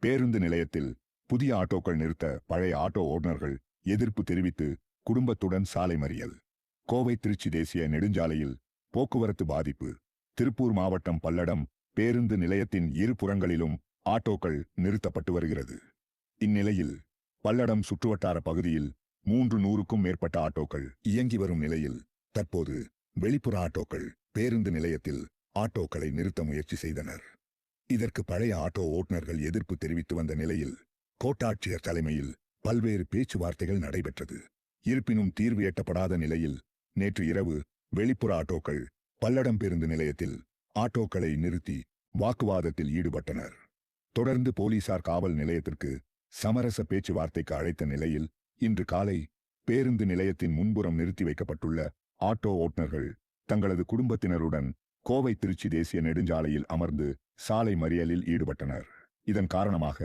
பேருந்து நிலையத்தில் புதிய ஆட்டோக்கள் நிறுத்த பழைய ஆட்டோ ஓட்டுநர்கள் எதிர்ப்பு தெரிவித்து குடும்பத்துடன் சாலை மறியல். கோவை திருச்சி தேசிய நெடுஞ்சாலையில் போக்குவரத்து பாதிப்பு. திருப்பூர் மாவட்டம் பல்லடம் பேருந்து நிலையத்தின் இரு புறங்களிலும் ஆட்டோக்கள் நிறுத்தப்பட்டு வருகிறது. இந்நிலையில் பல்லடம் சுற்றுவட்டார பகுதியில் மூன்று நூறுக்கும் மேற்பட்ட ஆட்டோக்கள் இயங்கி வரும் நிலையில் தற்போது வெளிப்புற ஆட்டோக்கள் பேருந்து நிலையத்தில் ஆட்டோக்களை நிறுத்த முயற்சி செய்தனர். இதற்கு பழைய ஆட்டோ ஓட்டுநர்கள் எதிர்ப்பு தெரிவித்து வந்த நிலையில் கோட்டாட்சியர் தலைமையில் பல்வேறு பேச்சுவார்த்தைகள் நடைபெற்றது. இருப்பினும் தீர்வு எட்டப்படாத நிலையில் நேற்று இரவு வெளிப்புற ஆட்டோக்கள் பல்லடம் பேருந்து நிலையத்தில் ஆட்டோக்களை நிறுத்தி வாக்குவாதத்தில் ஈடுபட்டனர். தொடர்ந்து போலீசார் காவல் நிலையத்திற்கு சமரச பேச்சுவார்த்தைக்கு அழைத்த நிலையில் இன்று காலை பேருந்து நிலையத்தின் முன்புறம் நிறுத்தி வைக்கப்பட்டுள்ள ஆட்டோ ஓட்டுநர்கள் தங்களது குடும்பத்தினருடன் கோவை திருச்சி தேசிய நெடுஞ்சாலையில் அமர்ந்து சாலை மறியலில் ஈடுபட்டனர். இதன் காரணமாக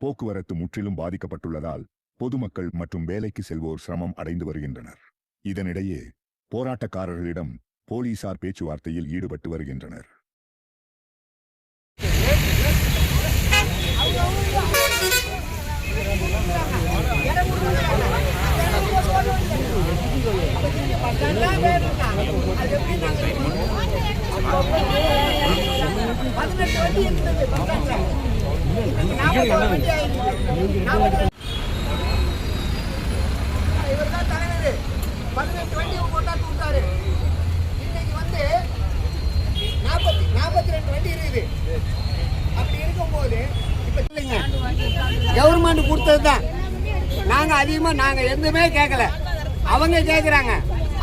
போக்குவரத்து முற்றிலும் பாதிக்கப்பட்டுள்ளதால் பொதுமக்கள் மற்றும் வேலைக்கு செல்வோர் சிரமம் அடைந்து வருகின்றனர். இதனிடையே போராட்டக்காரர்களிடம் போலீசார் பேச்சுவார்த்தையில் ஈடுபட்டு வருகின்றனர். பதினெட்டு வண்டி இருந்தது பக்கத்துல. நாற்பது வண்டி ஆயிடுச்சு. நாற்பது இவர்தான் தலைவர். பதினெட்டு வண்டி கொண்டாந்து விட்டாரு. இன்னைக்கு வந்து நாற்பத்தி நாற்பத்தி ரெண்டு வண்டி இருக்குது அப்படி இருக்கும்போது இப்போ இல்லைங்க கவர்மெண்ட் கொடுத்தது தான் நாங்க அதிகமா நாங்க எதுவுமே கேட்கல அவங்க கேட்குறாங்க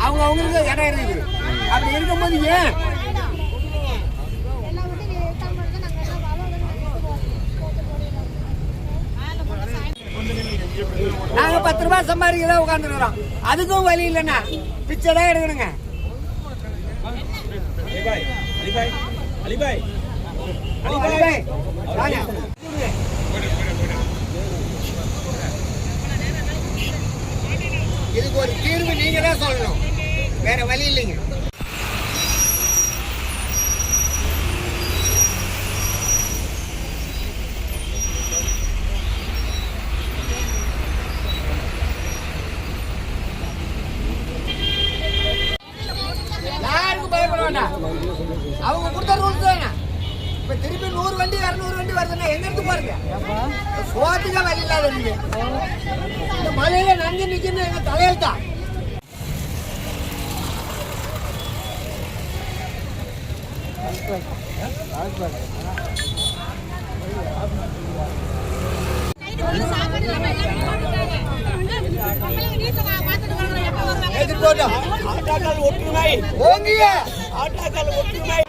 அவங்க அவங்களுக்கு இடம் இருக்குது. அப்படி இருக்கும்போது ஏன்? நாங்க பத்து ரூபாய் சம்பாதிக்கதான் உட்காந்துருக்கிறோம் அதுக்கும் வழி இல்லைண்ணா. பிச்சை எடுக்கணுங்க. இதுக்கு ஒரு தீர்வு நீங்க தான் சொல்லணும். வேற வழி இல்லைங்க. யாருக்கும் அவங்க கொடுத்த ரூல்ஸ் தானே. இப்ப திருப்பி நூறு வண்டி இரநூறு வண்டி வருதுன்னா எங்க இருந்து பாருங்க. சோத்துக்க வழி இல்லாத இருக்கு இந்த மழையில நஞ்சு நிக்கணும் எங்க தலையெழுத்தா எதிர்கோட்டம் ஆட்டாக்கள் ஒற்றுமை. ஓங்கிய ஆட்டாக்கள் ஒற்றுமை.